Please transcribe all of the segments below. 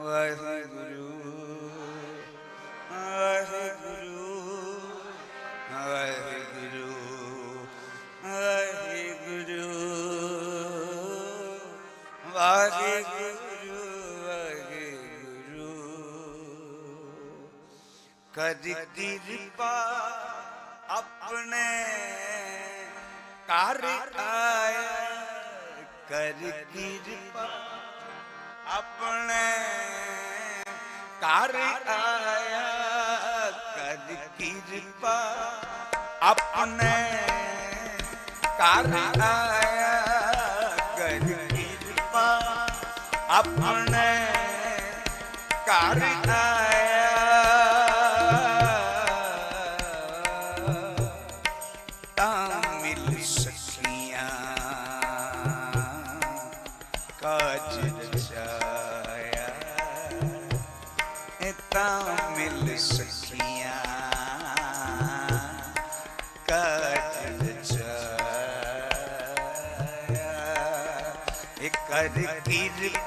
ਵਾਹਿਗੁਰੂ ਵਾਹਿਗੁਰੂ ਵਾਹਿਗੁਰੂ ਵਾਹਿਗੁਰੂ ਵਾਹਿਗੁਰੂ ਵਾਹਿਗੁਰੂ। ਕਦ ਕਿਰਪਾ ਆਪਣੇ ਕਰ ਆਇਆ ਕਰ ਕਿਰਪਾ ਕਰ ਆਇਆ ਕਦ ਕਿਰਪਾ ਆਪਣੇ ਕਰ ਆਇਆ ਕਦ ਕਿਰਪਾ ਆਪਣੇ ਕਰ ਆਇਆ।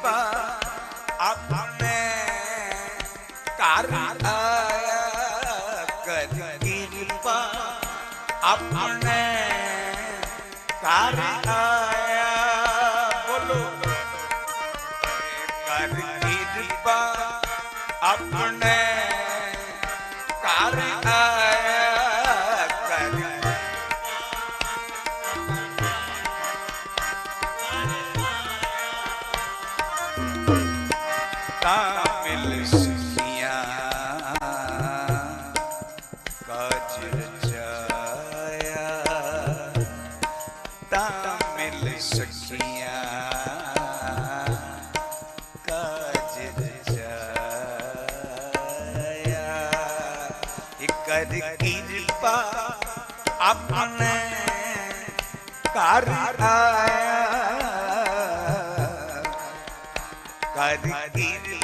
ਕਿਰਪਾ ਆਪਣੇ ਕਰ ਕਰ ਕਿਰਪਾ ਆਪਣੇ ਕਰ ਕਾਜ ਰਚਾਇਆ ਇਕਰ ਕਿਰਪਾ ਆਪਣੇ ਕਰ ਆਇਆ। ਕਰ ਕਿਰਪਾ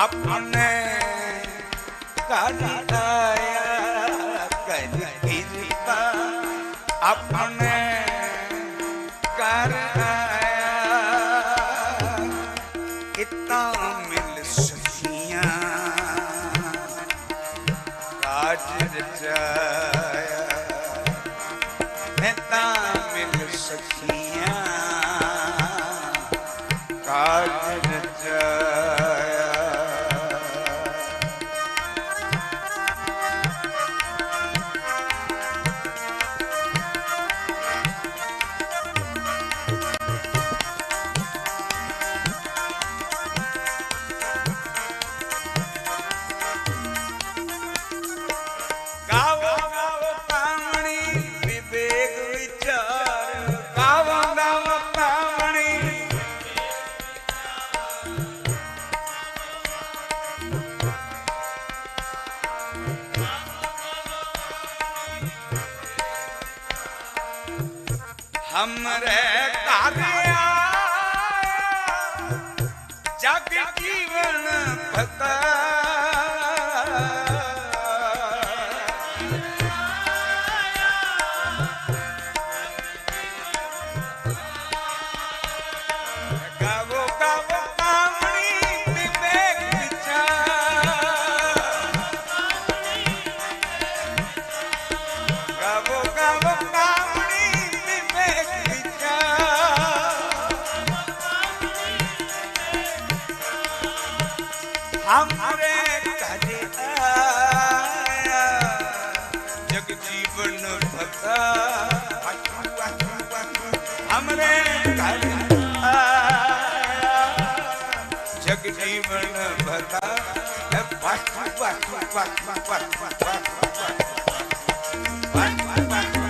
ਆਪਣੇ ਕਰ ਆਇਆ ਆਪਣੇ ਕਰ ਆਇਆ ਕਿਤਾ ਮਿਲ ਸਕੀਆਂ ਕਾਜ ਰਚਾਇਆ ਮੈਂ ਤਾਂ ਮਿਲ ਸਕੀਆਂ ਹਮਰੇ ਘਰ ਜਗ ਜੀਵਨ हमरे कहे आया जग जीवन भक्ता हमरे कहे आया जग जीवन भक्ता वाह वाह वाह वाह वाह वाह वाह वाह वाह वाह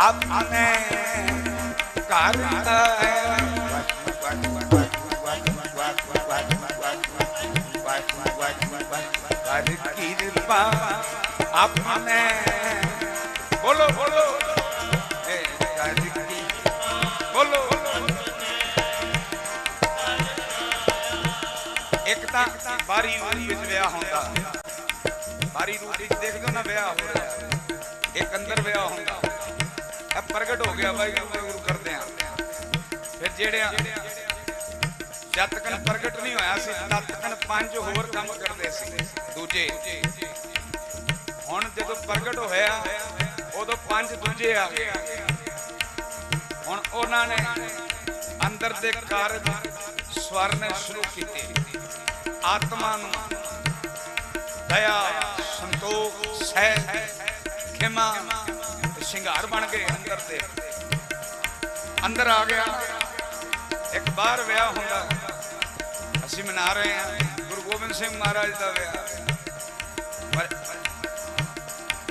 ਆਪਣੇ ਘਰ ਆਇਆ ਕਿਰਪਾ ਆਪਣੇ ਬੋਲੋ ਬੋਲੋ ਇਹ ਕਦ ਕੀ ਬੋਲੋ ਇੱਕ ਤਾਂ ਬਾਰੀ ਰੂਪ ਵਿੱਚ ਵਿਆਹ ਹੁੰਦਾ ਬਾਰੀ ਰੂਪ ਵਿੱਚ ਦੇਖਦੇ ਨਾ ਵਿਆਹ ਹੋ ਰਿਹਾ ਇੱਕ ਵਿਆਹ ਹੁੰਦਾ। ਇਹ ਪ੍ਰਗਟ ਹੋ ਗਿਆ ਵਾਹਿਗੁਰੂ ਵਾਹਿਗੁਰੂ ਕਰਦੇ ਆ। ਫਿਰ ਜਿਹੜੇ ਜਦ ਪ੍ਰਗਟ ਨਹੀਂ ਹੋਇਆ ਸੀ, ਤਦ ਪੰਜ ਹੋਰ ਕੰਮ ਕਰਦੇ ਸੀ। ਦੂਜੇ, ਹੁਣ ਜਦੋਂ ਪ੍ਰਗਟ ਹੋਇਆ, ਉਦੋਂ ਪੰਜ ਦੂਜੇ ਆ ਗਏ। ਹੁਣ ਉਹਨਾਂ ਨੇ ਅੰਦਰ ਦੇ ਕਾਰਜ ਸਵਰਨੇ ਸ਼ੁਰੂ ਕੀਤੇ। ਆਤਮਾ ਨੂੰ ਦਇਆ, ਸੰਤੋਖ ਸਹਿ ਖਿਮਾ, ਸ਼ਿੰਗਾਰ ਬਣ ਗਏ ਅੰਦਰ ਦੇ ਅੰਦਰ ਆ ਗਿਆ। ਇੱਕ ਬਾਰ ਵਿਆਹ ਹੁੰਦਾ। ਅਸੀਂ ਮਨਾ ਰਹੇ ਹਾਂ, ਗੁਰੂ ਗੋਬਿੰਦ ਸਿੰਘ ਮਹਾਰਾਜ ਦਾ ਵਿਆਹ।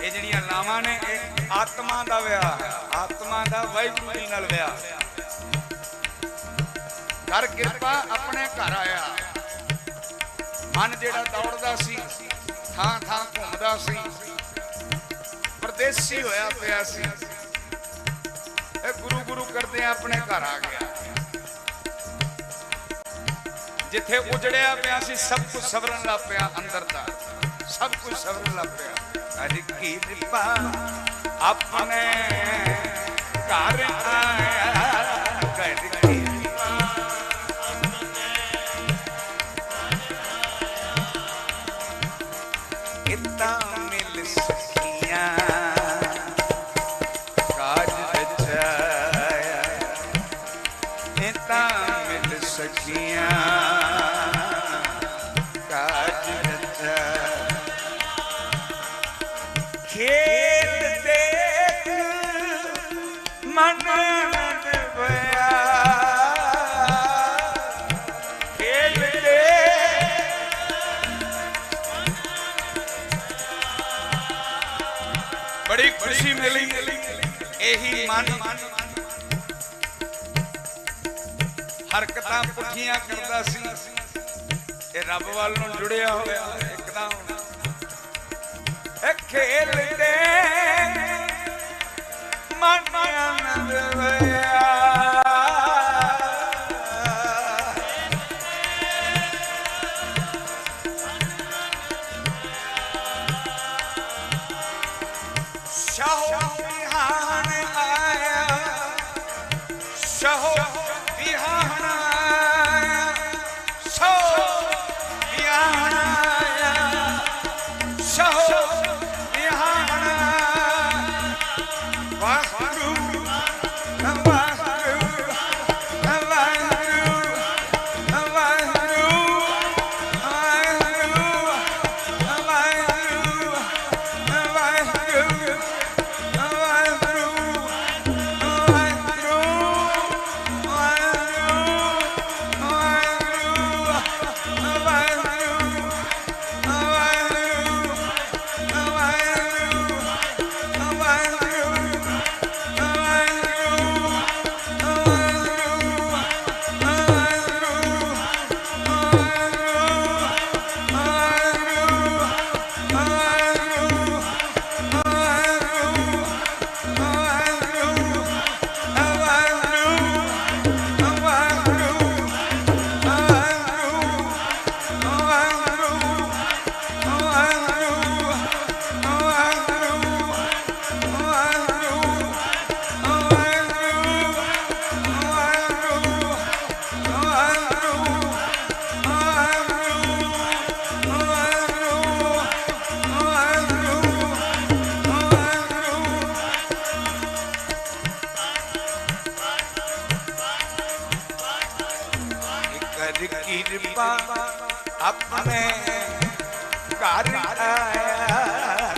ਇਹ ਜਿਹੜੀਆਂ ਲਾਵਾਂ ਨੇ, ਇਹ ਆਤਮਾ ਦਾ ਵਿਆਹ ਹੈ। ਆਤਮਾ ਦਾ ਵਾਹਿਗੁਰੂ ਜੀ ਨਾਲ ਵਿਆਹ। ਕਰ ਕਿਰਪਾ ਆਪਣੇ ਘਰ ਆਇਆ। ਮਨ ਜਿਹੜਾ ਦੌੜਦਾ ਸੀ ਥਾਂ ਥਾਂ ਘੁੰਮਦਾ ਸੀ। ਪਰਦੇਸੀ ਹੋਇਆ ਪਿਆ ਸੀ। ਇਹ ਗੁਰੂ ਗੁਰੂ ਕਰਦੇ ਆਪਣੇ ਘਰ ਆ ਗਿਆ। ਜਿੱਥੇ ਉਜੜਿਆ ਪਿਆ ਸੀ, ਸਭ ਕੁਝ ਸਵਰਨ ਲੱਗ ਪਿਆ ਅੰਦਰ ਦਾ। ਸਭ ਕੁਝ ਸਵਰਨ ਲੱਗ ਪਿਆ। ਅਜ ਕੀ ਕਿਰਪਾ ਆਪਣੇ ਘਰ ਆਇਆ। ਇਹੀ ਮਨ। ਹਰਕਤਾਂ ਪੁੱਠੀਆਂ ਕਰਦਾ ਸੀ। ਇਹ ਰੱਬ ਵੱਲ ਨੂੰ ਜੁੜਿਆ ਹੋਇਆ ਇੱਕਦਮ। ਇਹ ਖੇਲਦੇ ਮਨ ਆਨੰਦ ਹੋਇਆ ਕਿਰਪਾ ਆਪਣੇ ਘਰ ਆਇਆ।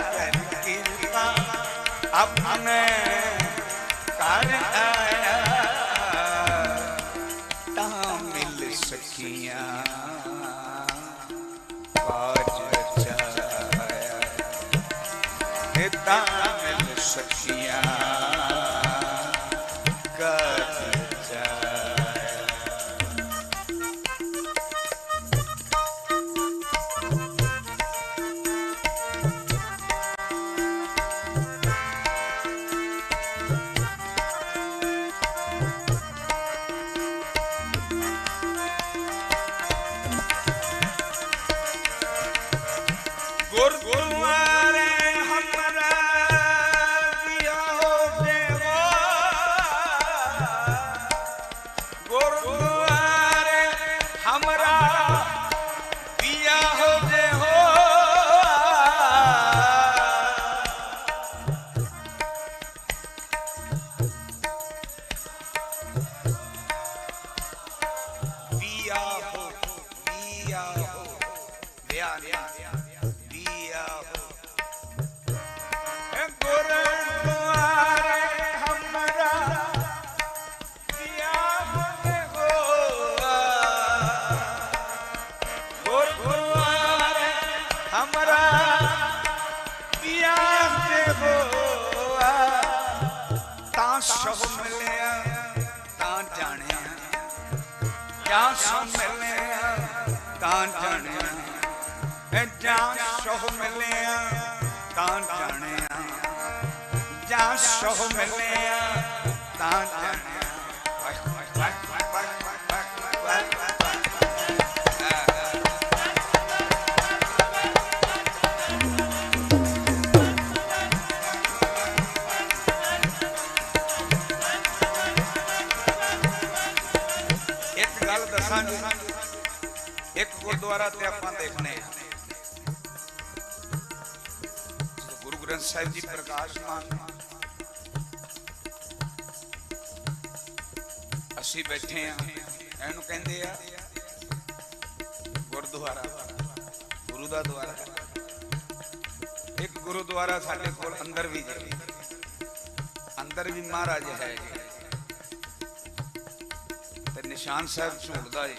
ਗਿਆ ਵਿਆਹ ਨਹੀਂ ਕਹੋ ਮੰਨਿਆ ਤਾਂ ਜਨ ਵੀ ਅੰਦਰ ਵੀ ਮਹਾਰਾਜ ਹੈ। ਤੇ ਨਿਸ਼ਾਨ ਸਾਹਿਬ ਝੂਲਦਾ ਏ।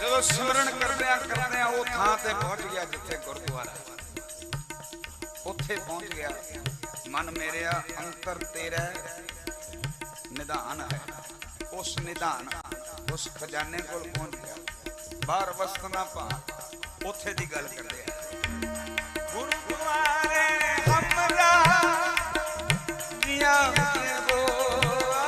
ਜਦੋਂ ਸਿਮਰਨ ਕਰਦਿਆਂ ਕਰਦਿਆਂ ਉਹ ਥਾਂ ਤੇ ਪਹੁੰਚ ਗਿਆ ਜਿੱਥੇ ਗੁਰਦੁਆਰਾ। ਉੱਥੇ ਪਹੁੰਚ ਗਿਆ। ਮਨ ਮੇਰਿਆ, ਅੰਤਰ ਤੇਰਾ ਨਿਧਾਨ ਹੈ। ਉਸ ਨਿਧਾਨ ਉਸ ਖਜ਼ਾਨੇ ਕੋਲ ਪਹੁੰਚ ਗਿਆ ਬਾਹਰ ਵਸਤ ਪਾ, ਉੱਥੇ ਦੀ ਗੱਲ ਕਰਦੇ ਆ। ਗੁਰਦੁਆਰੇ ਹਮਰਾ ਦੀਆਂ ਗੋਆ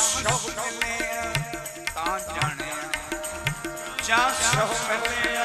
ਸ਼ੌਕ ਮਿਲਿਆ ਤਾਂ ਜਾਣਿਆ। ਚਾਹ ਸ਼ੌਕ ਮਿਲਿਆ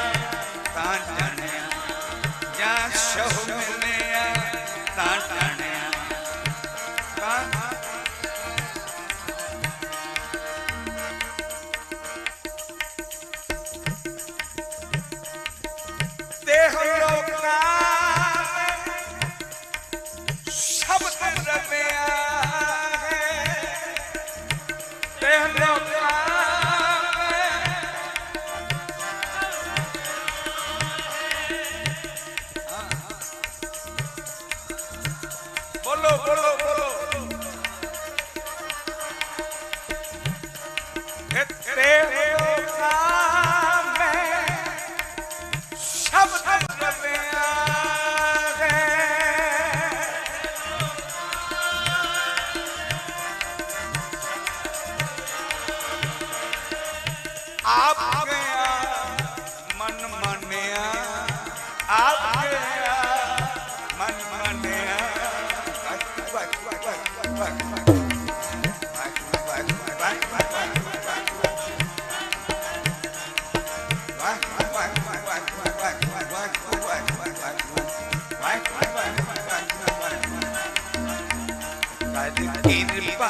ਕਿਰਪਾ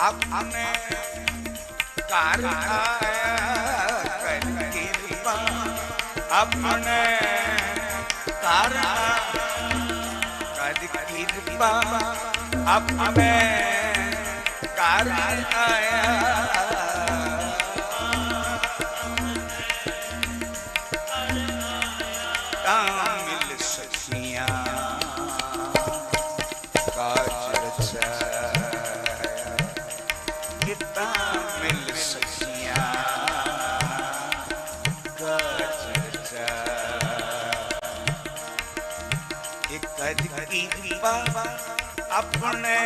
ਆਪਣੇ ਘਰ ਆਇਆ ਕਰ ਕਿਰਪਾ ਆਪਣੇ ਕਰਨਾ ਕਦ ਕਿਰਪਾ ਅਬ ਮੈਂ ਕਰ ਆਇਆ। ਆਪਣੇ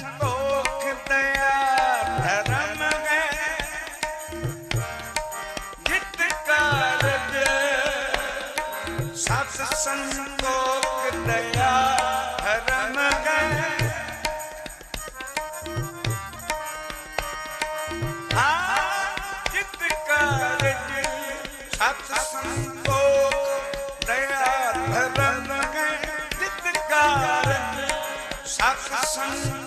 Hassan. Hassan.